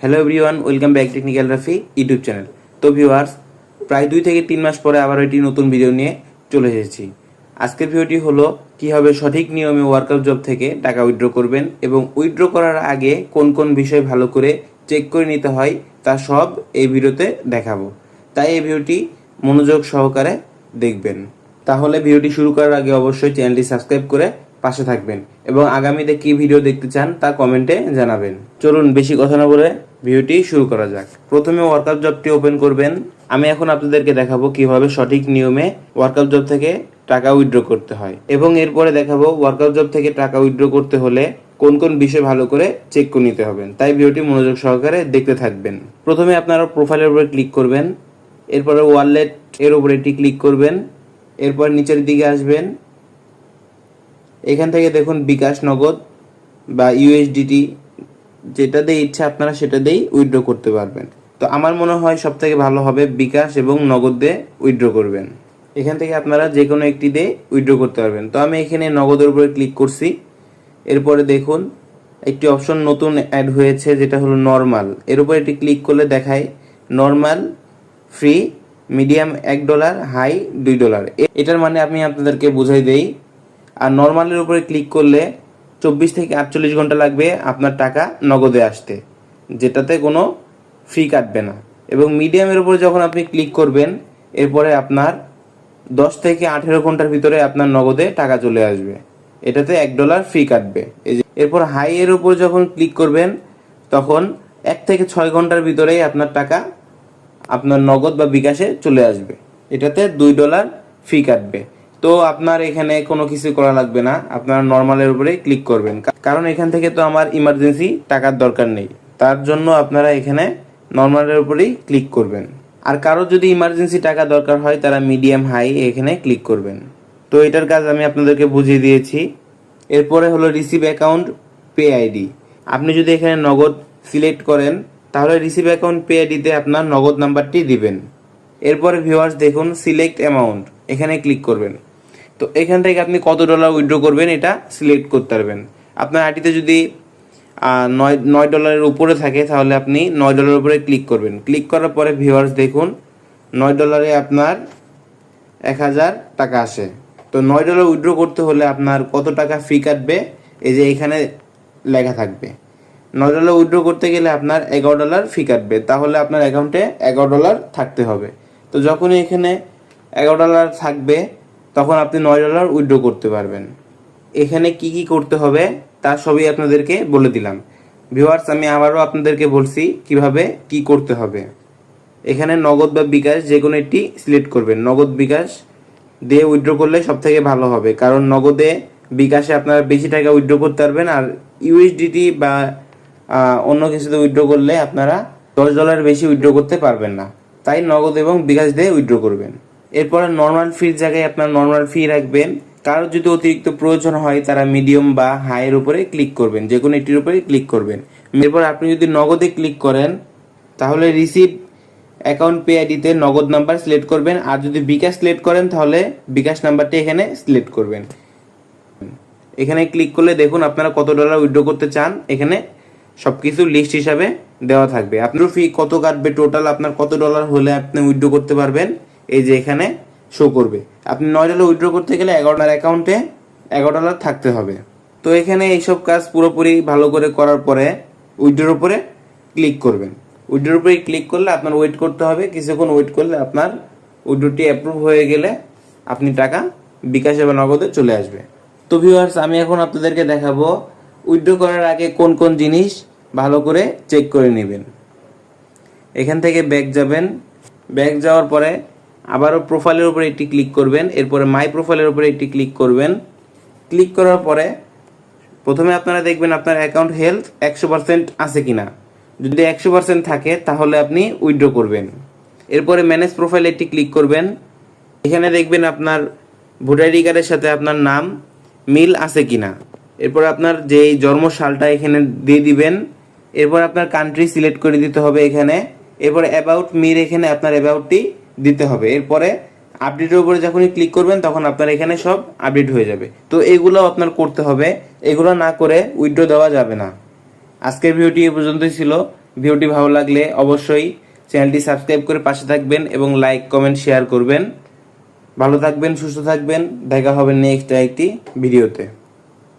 Hello everyone welcome back technical Rafi YouTube channel তো viewers প্রায় দুই থেকে তিন মাস পরে আবার একটি নতুন ভিডিও নিয়ে চলে এসেছি। আজকের ভিডিওটি হলো, কীভাবে সঠিক নিয়মে ওয়ার্কআউট জব থেকে টাকা উইথড্র করবেন এবং উইথড্র করার আগে কোন কোন বিষয় ভালো করে চেক করে নিতে হয়, তা সব এই ভিডিওতে দেখাবো। তাই এই ভিডিওটি মনোযোগ সহকারে দেখবেন। তাহলে ভিডিওটি শুরু করার আগে অবশ্যই চ্যানেলটি সাবস্ক্রাইব করে পাশে থাকবেন এবং আগামীতে কি ভিডিও দেখতে চান তা কমেন্টে জানাবেন। চলুন বেশি কথা না বলে ভিডিওটি শুরু করা যাক। প্রথমে ওয়ার্কআপ জবটি ওপেন করবেন। আমি এখন আপনাদেরকে দেখাবো কীভাবে সঠিক নিয়মে ওয়ার্কআউট জব থেকে টাকা উইথড্র করতে হয় এবং এরপরে দেখাবো ওয়ার্কআউট জব থেকে টাকা উইথড্র করতে হলে কোন কোন বিষয় ভালো করে চেক করে নিতে হবে। তাই ভিডিওটি মনোযোগ সহকারে দেখতে থাকবেন। প্রথমে আপনারা প্রোফাইলের উপরে ক্লিক করবেন। এরপরে ওয়ালেট এর উপরে একটি ক্লিক করবেন। এরপর নিচের দিকে আসবেন। এখান থেকে দেখুন বিকাশ নগদ বা ইউএসডিটি যেটা দিয়ে ইচ্ছা আপনারা সেটা দিয়েই উইথড্র করতে পারবেন। তো আমার মনে হয় সব থেকে ভালো হবে বিকাশ এবং নগদ দিয়ে উইথড্র করবেন। এখান থেকে আপনারা যে কোনো একটি দিয়ে উইথড্র করতে পারবেন। তো আমি এখানে নগদের উপরে ক্লিক করছি। এরপরে দেখুন, একটি অপশন নতুন অ্যাড হয়েছে, যেটা হলো নর্মাল এর উপরে এটি ক্লিক করলে দেখায় নর্মাল ফ্রি মিডিয়াম এক ডলার হাই দুই ডলার এটার মানে আমি আপনাদেরকে বুঝাই দেই। আর নর্মালের উপরে ক্লিক করলে চব্বিশ থেকে আটচল্লিশ ঘণ্টা লাগবে আপনার টাকা নগদে আসতে, যেটাতে কোনো ফি কাটবে না। এবং মিডিয়ামের উপরে যখন আপনি ক্লিক করবেন, এরপরে আপনার দশ থেকে আঠেরো ঘণ্টার ভিতরে আপনার নগদে টাকা চলে আসবে। এটাতে এক ডলার ফি কাটবে। এরপর হাই এর উপর যখন ক্লিক করবেন, তখন এক থেকে ছয় ঘণ্টার ভিতরেই আপনার টাকা আপনার নগদ বা বিকাশে চলে আসবে। এটাতে দুই ডলার ফি কাটবে। তো আপনার এখানে কোনো কিছু করা লাগবে না। আপনার নর্মালের উপরে ক্লিক করবেন। কারণ এখান থেকে তো আমার ইমার্জেন্সি টাকার দরকার নেই। তার জন্য আপনারা এখানে নর্মালের উপরেই ক্লিক করবেন। আর কারও যদি ইমার্জেন্সি টাকা দরকার হয়, তারা মিডিয়াম হাই এখানে ক্লিক করবেন। তো এটার কাজ আমি আপনাদেরকে বুঝিয়ে দিয়েছি। এরপরে হলো রিসিভ অ্যাকাউন্ট পে আইডি আপনি যদি এখানে নগদ সিলেক্ট করেন, তাহলে রিসিভ অ্যাকাউন্ট পে আইডিতে আপনার নগদ নাম্বারটি দিবেন। এরপরে ভিউয়ার্স দেখুন সিলেক্ট অ্যামাউন্ট এখানে ক্লিক করবেন। তো এখান থেকে আপনি কত ডলার উইথড্র করবেন এটা সিলেক্ট করতে পারবেন। আপনার আইটিতে যদি নয় নয় ডলারের উপরে থাকে, তাহলে আপনি নয় ডলারের উপরে ক্লিক করবেন। ক্লিক করার পরে ভিউয়ার্স দেখুন, নয় ডলারে আপনার এক হাজার টাকা আসে। তো নয় ডলার উইথড্র করতে হলে আপনার কত টাকা ফি কাটবে? এই যে এখানে লেখা থাকবে। নয় ডলার উইথড্র করতে গেলে আপনার এগারো ডলার ফি কাটবে। তাহলে আপনার অ্যাকাউন্টে এগারো ডলার থাকতে হবে। তো যখনই এখানে এগারো ডলার থাকবে তখন আপনি নয় ডলার উইথড্র করতে পারবেন। এখানে কি কি করতে হবে, তা সবই আপনাদেরকে বলে দিলাম। ভিউয়ার্স আমি আবারও আপনাদেরকে বলছি কীভাবে কি করতে হবে। এখানে নগদ বা বিকাশ যে কোনো একটি সিলেক্ট করবেন। নগদ, বিকাশ দিয়ে উইথড্র করলে সব থেকে ভালো হবে। কারণ নগদে বিকাশে আপনারা বেশি টাকা উইথড্র করতে পারবেন আর ইউএসডিটি বা অন্য কিছুতে উইথড্র করলে আপনারা দশ ডলার বেশি উইথড্র করতে পারবেন না। তাই নগদ এবং বিকাশ দিয়ে উইথড্র করবেন। এরপরে নর্মাল ফির জায়গায় আপনার নর্মাল ফি রাখবেন। কারোর যদি অতিরিক্ত প্রয়োজন হয়, তারা মিডিয়াম বা হাইয়ের উপরে ক্লিক করবেন। যে কোনো একটির উপরে ক্লিক করবেন। এরপর আপনি যদি নগদে ক্লিক করেন, তাহলে রিসিভ অ্যাকাউন্ট পে আইডিতে নগদ নাম্বার সিলেক্ট করবেন। আর যদি বিকাশ সিলেক্ট করেন, তাহলে বিকাশ নাম্বারটি এখানে সিলেক্ট করবেন। এখানে ক্লিক করলে দেখুন আপনারা কত ডলার উইথড্র করতে চান। এখানে সবকিছু লিস্ট হিসাবে দেওয়া থাকবে। আপনার ফি কত কাটবে টোটাল আপনার কত ডলার হলে আপনি উইথড্র করতে পারবেন। এই যে এখানে শো করবে। আপনি নয় ডলার উইথড্র করতে গেলে এগারো ডলার অ্যাকাউন্টে এগারো ডলার থাকতে হবে। তো এখানে এইসব কাজ পুরোপুরি ভালো করে করার পরে উইড্রোর উপরে ক্লিক করবেন। উইড্রোর উপরে ক্লিক করলে আপনার ওয়েট করতে হবে। কিছুক্ষণ ওয়েট করলে আপনার উইড্রোটি অ্যাপ্রুভ হয়ে গেলে আপনি টাকা বিকাশ এবং নগদে চলে আসবে। তো ভিউয়ার্স আমি এখন আপনাদেরকে দেখাবো উইথড্র করার আগে কোন কোন জিনিস ভালো করে চেক করে নেবেন। এখান থেকে ব্যাগ যাবেন। ব্যাগ যাওয়ার পরে আবারও প্রোফাইলের উপরে একটি ক্লিক করবেন, এরপরে মাই প্রোফাইলের উপরে একটি ক্লিক করবেন। ক্লিক করার পরে প্রথমে আপনারা দেখবেন আপনার অ্যাকাউন্ট হেলথ একশো পার্সেন্ট আছে কিনা। যদি একশো পার্সেন্ট থাকে, তাহলে আপনি উইথড্র করবেন। এরপরে ম্যানেজ প্রোফাইলে একটি ক্লিক করবেন। এখানে দেখবেন আপনার ভোটার আইডি কার্ডের সাথে আপনার নাম, মিল আছে কিনা। এরপর আপনার যে জন্ম সালটা এখানে দিয়ে দিবেন। এরপর আপনার কান্ট্রি সিলেক্ট করে দিতে হবে এখানে। এরপর অ্যাবাউট মির এখানে আপনার অ্যাবাউটটি দিতে হবে। এরপরে আপডেটের উপরে যখনই ক্লিক করবেন, তখন আপনার এখানে সব আপডেট হয়ে যাবে। তো এগুলো আপনার করতে হবে। এগুলো না করে উইথড্র দেওয়া যাবে না। আজকের ভিডিওটি এ পর্যন্তই ছিল। ভিডিওটি ভালো লাগলে অবশ্যই চ্যানেলটি সাবস্ক্রাইব করে পাশে থাকবেন এবং লাইক কমেন্ট শেয়ার করবেন। ভালো থাকবেন, সুস্থ থাকবেন। দেখা হবে নেক্সট একটি ভিডিওতে।